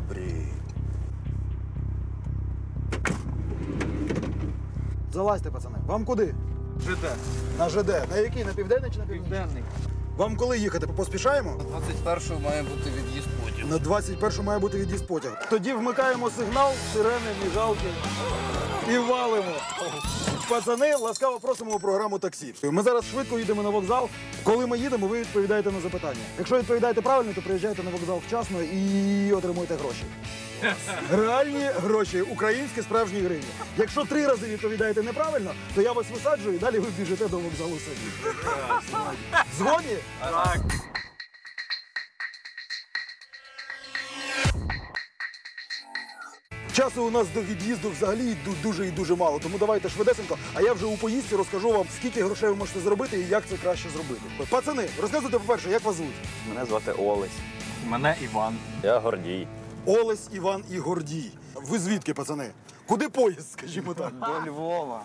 Дебрі. Залазьте, пацани. Вам куди? ЖД. На ЖД. На який? На південний чи на північний? Південний. Вам коли їхати? Поспішаємо? 21-го має бути від'їзд потім. На 21 має бути від'їзд потяг. Тоді вмикаємо сигнал, сирени, мігалки і валимо. Пацани, ласкаво просимо у програму таксі. Ми зараз швидко їдемо на вокзал. Коли ми їдемо, ви відповідаєте на запитання. Якщо відповідаєте правильно, то приїжджайте на вокзал вчасно і отримуєте гроші. Реальні гроші, українські справжні гривні. Якщо три рази відповідаєте неправильно, то я вас висаджую і далі ви біжите до вокзалу самі. Згодні? Так. Часу у нас до від'їзду взагалі ду- дуже і дуже мало, тому давайте швидесенько, а я вже у поїздці розкажу вам, скільки грошей ви можете зробити і як це краще зробити. Пацани, розказуйте, по-перше, як вас звуть? Мене звати Олесь. Мене Іван. Я Гордій. Олесь, Іван і Гордій. Ви звідки, пацани? Куди поїзд, скажімо так? До Львова.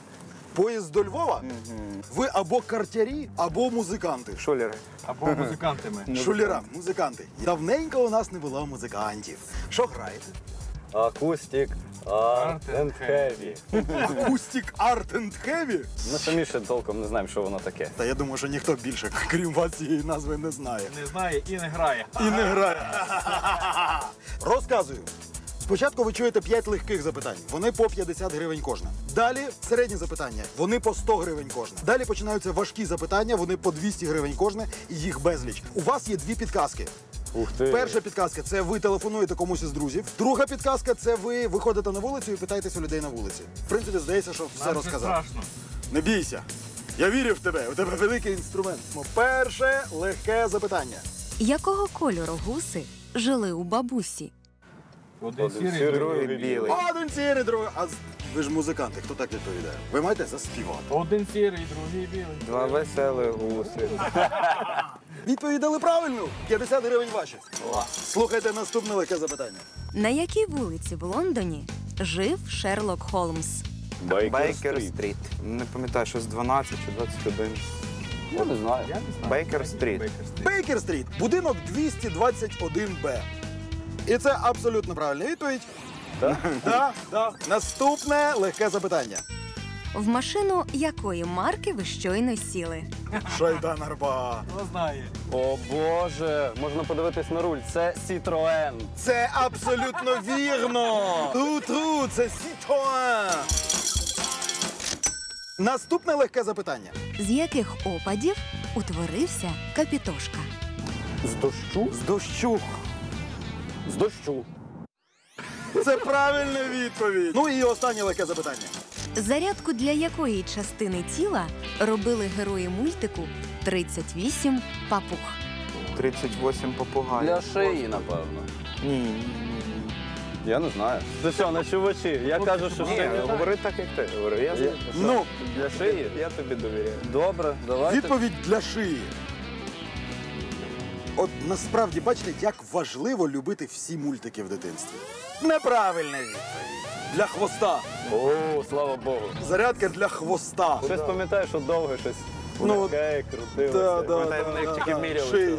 Поїзд до Львова? Ви або картярі, або музиканти. Шулери. Або музикантами. Шулера, музиканти. Давненько у нас не було музикантів. Що граєте? Акустик. Арт and Heavy. Акустик Art and Heavy? Ми самі ще толком не знаємо, що воно таке. Та я думаю, що ніхто більше, крім вас, цієї назви не знає. Не знає і не грає. І не грає. Розказую. Спочатку ви чуєте 5 легких запитань. Вони по 50 гривень кожне. Далі середні запитання. Вони по 100 гривень кожне. Далі починаються важкі запитання. Вони по 200 гривень кожне, і їх безліч. У вас є дві підказки. Ух ти. Перша підказка це ви телефонуєте комусь із друзів. Друга підказка це ви виходите на вулицю і питаєтеся людей на вулиці. В принципі, здається, що все Нам розказав. страшно. Не бійся. Я вірю в тебе. У тебе великий інструмент. Перше легке запитання. Якого кольору гуси жили у бабусі? Один сірий, другий білий. Один сірий, другий. А ви ж музиканти, хто так відповідає? Ви маєте заспівати. Один сірий, другий білий. Два веселі гуси. Відповідь дали правильно. 50 гривень ваші. Слухайте наступне легке запитання. На якій вулиці в Лондоні жив Шерлок Холмс? Бейкер Стріт. Не пам'ятаю, щось 12 чи 21. Я не знаю. Я не знаю. Бейкер Стріт. Бейкер Стріт. Будинок 221Б. І це абсолютно правильна відповідь. Так? Да. Наступне легке запитання. В машину якої марки ви щойно сіли? Шайдан Арба. Хто знає? О Боже, можна подивитись на руль. Це Citroen. Це абсолютно вірно. Тру-тру, це Citroën. Наступне легке запитання. З яких опадів утворився Капітошка? З дощу? З дощу. З дощу. Це правильна відповідь. Ну і останнє легке запитання. Зарядку для якої частини тіла робили герої мультику 38 папуг? 38 попугаїв. Для шиї, напевно. Ні, ні, ні. Я не знаю. Ти що, на чувачі? Я кажу, що Ні, шиї. говори так, як ти говорив. Я, Я- Ну, Для шиї? я тобі довіряю. Добре, давайте. відповідь для шиї. От насправді бачите, як важливо любити всі мультики в дитинстві. Неправильна відповідь. Для хвоста. О, слава Богу. Зарядка для хвоста. Щось пам'ятаєш, що довго щось Ну, легке, крутилося. Да, да, Пам'ятаю, да, вони їх да, тільки да. міряли Шия.